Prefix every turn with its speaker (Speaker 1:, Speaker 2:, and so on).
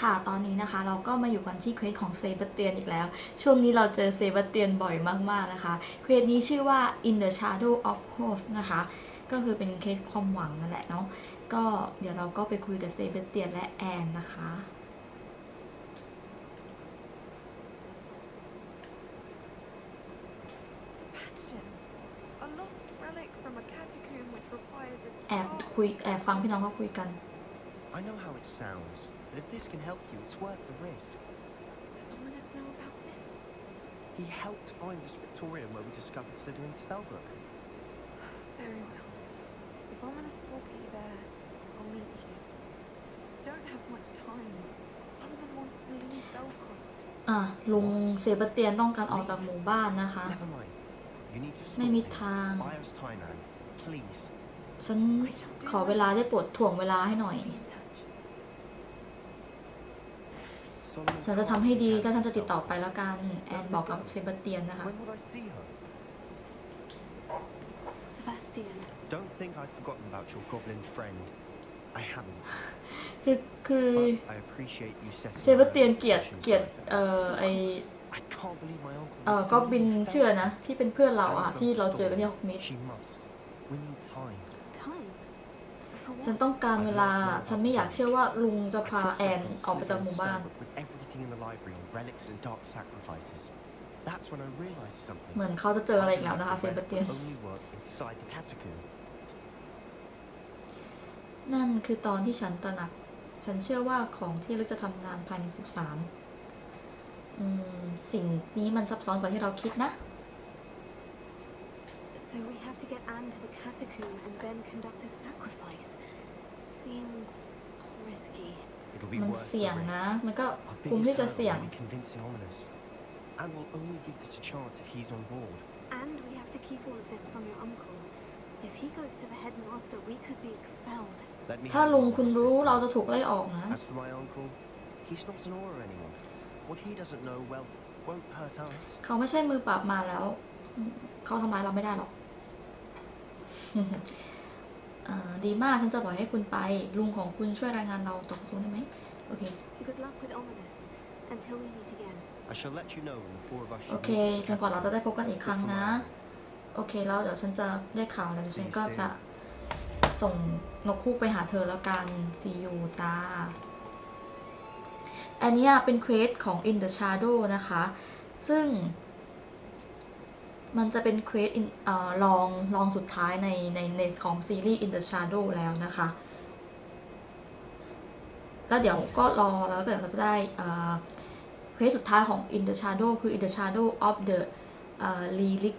Speaker 1: ค่ะ ตอนนี้นะคะเราก็มาอยู่กันที่เควสของเซบาสเตียนอีกแล้ว ช่วงนี้เราเจอเซบาสเตียนบ่อยมาก ๆ นะคะ เควสนี้ชื่อว่า In the Shadow of Hope นะคะ ก็คือเป็นเคสความหวังนั่นแหละเนาะ ก็เดี๋ยวเราก็ไปคุยกับเซบาสเตียนและแอนนะคะ
Speaker 2: Sebastian, a lost relic from a catacomb which requires a
Speaker 1: แอบ
Speaker 2: dark
Speaker 1: คุยแอบฟังพี่น้องเขาคุยกัน
Speaker 3: I know how it sounds, but if this can help you, it's worth the risk.
Speaker 2: Does Ominous know about this?
Speaker 3: He helped find the scriptorium where we discovered Slytherin's spellbook.
Speaker 2: Very well. If Ominous will be there, I'll meet you. Don't have much time. Someone wants to leave Belcroft.
Speaker 1: อะลุงเซบาสเตียนต้องการออกจากหมู่บ้านนะคะ
Speaker 3: Never mind. You need to stop
Speaker 1: ไม่มี
Speaker 3: him.
Speaker 1: ทาง
Speaker 3: Buy us time, Anne. Please.
Speaker 1: ฉันขอเวลาได้โปรดถ่วงเวลาให้หน่อย
Speaker 2: Be in touch.
Speaker 1: ฉันจะทำ
Speaker 3: can't
Speaker 1: ให้
Speaker 3: seem
Speaker 1: ดี
Speaker 3: to
Speaker 1: ถ้า
Speaker 3: help
Speaker 1: ฉันจะติดต่อ
Speaker 3: himself.
Speaker 1: ไปแล้วกัน แอนบอกกับเซบาสเตียนนะคะ
Speaker 3: When would I see her?
Speaker 2: Sebastian,
Speaker 3: Don't think I've forgotten about your goblin friend. I haven't.
Speaker 1: คือคือ
Speaker 3: But I appreciate you setting
Speaker 1: เซบาสเตียนเกลียด
Speaker 3: my own
Speaker 1: เกลียด
Speaker 3: aside.
Speaker 1: เอ่อไอ
Speaker 3: I can't believe my uncle
Speaker 1: เอ่อ
Speaker 3: would
Speaker 1: ก็
Speaker 3: so
Speaker 1: บิน
Speaker 3: even
Speaker 1: เชื่อ
Speaker 3: fail.
Speaker 1: นะ ที่เป็นเพื่อนเราอะ
Speaker 3: Anne's
Speaker 1: ที่
Speaker 3: going to
Speaker 1: เราเจอกัน
Speaker 3: stop
Speaker 1: ที่
Speaker 3: him.
Speaker 1: ฮอกมิด
Speaker 3: She must. We need time.
Speaker 2: time? For
Speaker 1: ฉันต้องการเวลา ฉันไม่อยากเชื่อว่าลุงจะพาแอนออกไปจากหมู่บ้าน เหมือนเขาจะเจออะไรอีกแล้วนะคะเซบาสเตียน นั่นคือตอนที่ฉันตระหนัก ฉันเชื่อว่าของที่ลึกจะทำงานภายในสุสานสิ่งนี้มันซับซ้อนกว่าที่เราคิดนะ
Speaker 2: So we have to get Anne to the catacomb and then conduct a sacrifice. Seems risky.
Speaker 3: It'll be
Speaker 1: มัน
Speaker 3: worth the
Speaker 1: เสี่ยงนะ
Speaker 3: risk.
Speaker 1: มันก็
Speaker 3: Our
Speaker 1: คุ้มที่
Speaker 3: biggest
Speaker 1: จะ
Speaker 3: hurdle
Speaker 1: เสี่ยง
Speaker 3: will be convincing Ominous. And we'll only give this a chance if he's on board.
Speaker 2: And we have to keep all of this from your uncle. If he goes to the headmaster, we could be expelled.
Speaker 3: Let me
Speaker 1: ถ้า
Speaker 3: handle
Speaker 1: ลุง
Speaker 3: all
Speaker 1: คุณ
Speaker 3: this
Speaker 1: รู้
Speaker 3: this
Speaker 1: เรา
Speaker 3: time.
Speaker 1: จะถูกไล่ออกนะ
Speaker 3: As for my uncle, he's not an aura anymore. What he doesn't know, well, won't hurt us.
Speaker 1: เขาไม่ใช่มือปราบมารแล้วอืมเขาทำร้ายเราไม่ได้หรอกเอ่อ ดีมากฉันจะปล่อยให้คุณไป ลุงของคุณช่วยรายงานเราต่อกระทรวงได้ไหมโอเค
Speaker 2: Good luck with Ominous. Until we meet again.
Speaker 3: I shall let you know when the four of us
Speaker 1: โอ
Speaker 3: should
Speaker 1: เค
Speaker 3: meet at
Speaker 1: จนกว่าเราจะได้พบกันอีกครั้งนะ
Speaker 3: Catacomb.
Speaker 1: โอเค แล้วเดี๋ยวฉันจะได้ข่าวแล้วเดี๋ยวฉันก็จะส่งนกคูกไปหาเธอแล้วกัน see you จ้า อันเนี้ยเป็นเควสของ In the Shadow นะคะ ซึ่ง มันจะเป็นเควสลองลองสุดท้ายในในในของซีรีส์ In the Shadow แล้วนะคะ แล้วเดี๋ยวก็รอแล้วเดี๋ยวเราจะได้เควสสุดท้ายของ In the Shadow คือ In the Shadow of the เอ่อ Relic